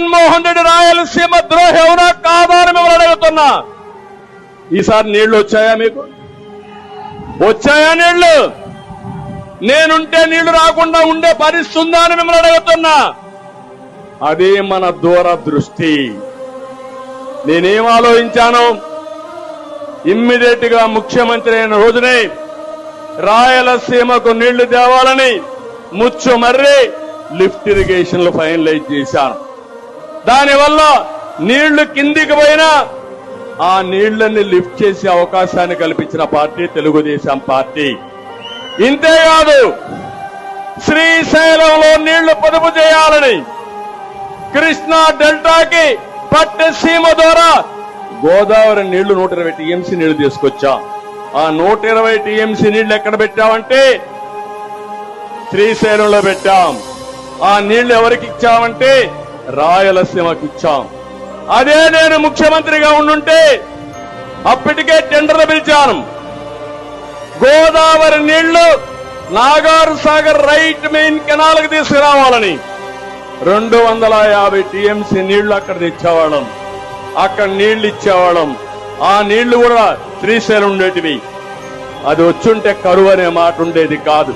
జగన్మోహన్ రెడ్డి రాయలసీమ ద్రోహి అవునా కాదా అని మిమ్మల్ని అడుగుతున్నా. ఈసారి నీళ్ళు వచ్చాయా మీకు? వచ్చాయా నీళ్ళు నేనుంటే నీళ్ళు రాకుండా ఉండే పరిస్థితి ఉందా అని మిమ్మల్ని అడుగుతున్నా. అదే మన దూరదృష్టి. నేనేం ఆలోచించాను? ఇమ్మీడియట్గా ముఖ్యమంత్రి అయిన రోజునే రాయలసీమకు నీళ్ళు తేవాలని ముచ్చు మర్రి లిఫ్ట్ ఇరిగేషన్లు ఫైనలైజ్ చేశాను. దానివల్ల నీళ్ళు కిందికి పోయినా ఆ నీళ్ళన్నీ లిఫ్ట్ చేసే అవకాశాన్ని కల్పించిన పార్టీ తెలుగుదేశం పార్టీ. ఇంతేకాదు శ్రీశైలంలో నీళ్ళు పొదుపు చేయాలని కృష్ణా డెల్టాకి పట్టసీమ ద్వారా గోదావరి నీళ్ళు నూట ఇరవై టీఎంసీ నీళ్ళు తీసుకొచ్చాం. ఆ నూట ఇరవై టీఎంసీ నీళ్ళు ఎక్కడ పెట్టామంటే శ్రీశైలంలో పెట్టాం. ఆ నీళ్ళు ఎవరికి ఇచ్చామంటే రాయలసీమకు ఇచ్చాం అదే నేను ముఖ్యమంత్రిగా ఉండుంటే అప్పటికే టెండర్లు పిలిచాను. గోదావరి నీళ్ళు నాగార్ సాగర్ రైట్ మెయిన్ కెనాల్కి తీసుకురావాలని రెండు వందల యాభై టీఎంసీ నీళ్ళు అక్కడ తెచ్చేవాళ్ళం. అక్కడ నీళ్ళు ఇచ్చేవాళ్ళం. ఆ నీళ్ళు కూడా శ్రీశైలం ఉండేటివి. అది వచ్చుంటే కరువు అనే మాట ఉండేది కాదు.